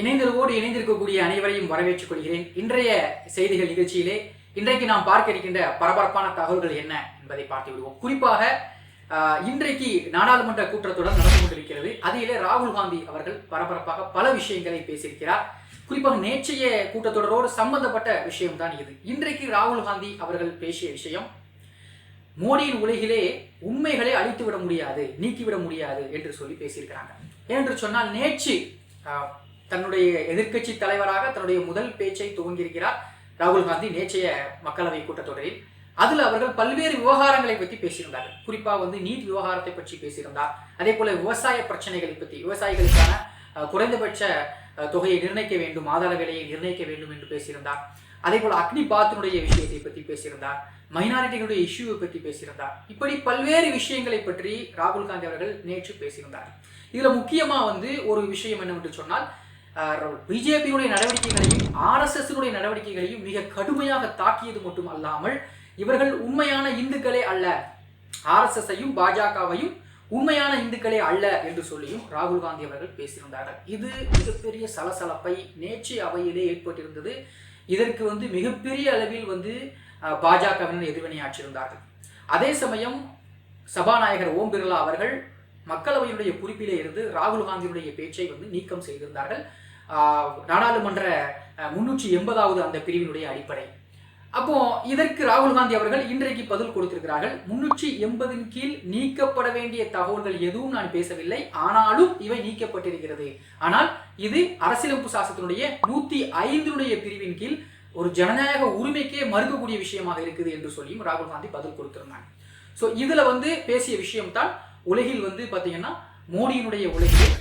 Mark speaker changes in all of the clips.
Speaker 1: இணைந்ததோடு இணைந்திருக்கக்கூடிய அனைவரையும் வரவேற்றுக் கொள்கிறேன். இன்றைய செய்திகள் நிகழ்ச்சியிலே இன்றைக்கு நாம் பார்க்க இருக்கின்ற பரபரப்பான தகவல்கள் என்ன என்பதை பார்த்து விடுவோம். குறிப்பாக இன்றைக்கு நாடாளுமன்ற கூட்டத்தொடர் நடந்து கொண்டிருக்கிறது. அதிலே ராகுல் காந்தி அவர்கள் பரபரப்பாக பல விஷயங்களை பேசியிருக்கிறார். குறிப்பாக நேற்றைய கூட்டத்தொடரோடு சம்பந்தப்பட்ட விஷயம்தான் இது. இன்றைக்கு ராகுல் காந்தி அவர்கள் பேசிய விஷயம் மோடியின் உலகிலே உண்மைகளை அழித்து விட முடியாது நீக்கிவிட முடியாது என்று சொல்லி பேசியிருக்கிறாங்க. ஏனென்று சொன்னால் நேற்று தன்னுடைய எதிர்க்கட்சி தலைவராக தன்னுடைய முதல் பேச்சை துவங்கியிருக்கிறார். ராகுல் காந்தி நேற்றைய மக்களவை கூட்டத்தொடரில். அதில் அவர்கள் பல்வேறு விவகாரங்களை பற்றி பேசியிருந்தார்கள். குறிப்பாக வந்து நீட் விவகாரத்தை பற்றி பேசியிருந்தார். அதே போல விவசாய பிரச்சனைகளை பற்றி விவசாயிகளுக்கான குறைந்தபட்ச தொகையை நிர்ணயிக்க வேண்டும் ஆதார விலையை நிர்ணயிக்க வேண்டும் என்று பேசியிருந்தார். அதே போல அக்னி பாத்தினுடைய விஷயத்தை பற்றி பேசியிருந்தார். மைனாரிட்டிகளுடைய இஷ்யூவை பற்றி பேசியிருந்தார். இப்படி பல்வேறு விஷயங்களை பற்றி ராகுல் காந்தி அவர்கள் நேற்று பேசியிருந்தார். இதில் முக்கியமாக வந்து ஒரு விஷயம் என்னவென்று சொன்னால் பிஜேபியுடைய நடவடிக்கைகளையும் ஆர்எஸ்எஸ்னுடைய நடவடிக்கைகளையும் மிக கடுமையாக தாக்கியது மட்டும் அல்லாமல் இவர்கள் உண்மையான இந்துக்களே அல்ல. ஆர்எஸ்எஸ்ஸையும் பாஜகவையும் உண்மையான இந்துக்களே அல்ல என்று சொல்லியும் ராகுல் காந்தி அவர்கள் பேசியிருந்தார்கள். இது மிகப்பெரிய சலசலப்பை நேற்று அவையிலே ஏற்பட்டிருந்தது. இதற்கு வந்து மிகப்பெரிய அளவில் வந்து பாஜகவினர் எதிர்வினையாற்றியிருந்தார்கள் அதே சமயம் சபாநாயகர் ஓம் பிர்லா அவர்கள் மக்களவையினுடைய குறிப்பிலே இருந்து ராகுல் காந்தியுடைய பேச்சை வந்து நீக்கம் செய்திருந்தார்கள். நாடாளுமன்ற முன்னூற்றி எண்பதாவது அந்த பிரிவினுடைய அடிப்படை. அப்போ இதற்கு ராகுல் காந்தி அவர்கள் இன்றைக்கு பதில் கொடுத்திருக்கிறார்கள். முன்னூற்றி எண்பதின் கீழ் நீக்கப்பட வேண்டிய தகவல்கள் எதுவும் நான் பேசவில்லை. ஆனாலும் இவை நீக்கப்பட்டிருக்கிறது. ஆனால் இது அரசியலமைப்பு சாசனத்தினுடைய நூத்தி ஐந்தினுடைய பிரிவின் கீழ் ஒரு ஜனநாயக உரிமைக்கே மறுக்கக்கூடிய விஷயமாக இருக்குது என்று சொல்லியும் ராகுல் காந்தி பதில் கொடுத்திருந்தாங்க. ஸோ இதுல வந்து பேசிய விஷயம்தான் உலகில் வந்து பாத்தீங்கன்னா மோடியினுடைய உலகில்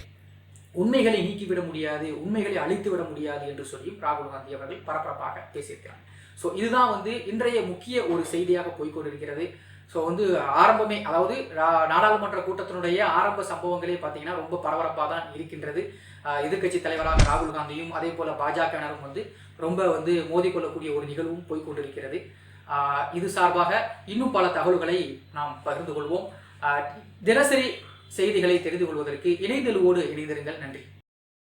Speaker 1: உண்மைகளை நீக்கிவிட முடியாது உண்மைகளை அழித்து விட முடியாது என்று சொல்லியும் ராகுல் காந்தி அவர்கள் பரபரப்பாக பேசியிருக்கிறார். ஸோ இதுதான் வந்து இன்றைய முக்கிய ஒரு செய்தியாக போய்கொண்டிருக்கிறது. ஸோ வந்து ஆரம்பமே அதாவது நாடாளுமன்ற கூட்டத்தினுடைய ஆரம்ப சம்பவங்களே பார்த்தீங்கன்னா ரொம்ப பரபரப்பாக தான் இருக்கின்றது. எதிர்கட்சி எதிர்க்கட்சி தலைவராக ராகுல் காந்தியும் அதே போல பாஜகவினரும் வந்து ரொம்ப வந்து மோதிக்கொள்ளக்கூடிய ஒரு நிகழ்வும் போய்கொண்டிருக்கிறது. இது சார்பாக இன்னும் பல தகவல்களை நாம் பகிர்ந்து கொள்வோம். தினசரி செய்திகளை தெரிந்து கொள்வதற்கு இணையதளோடு இணைந்திருங்கள். நன்றி.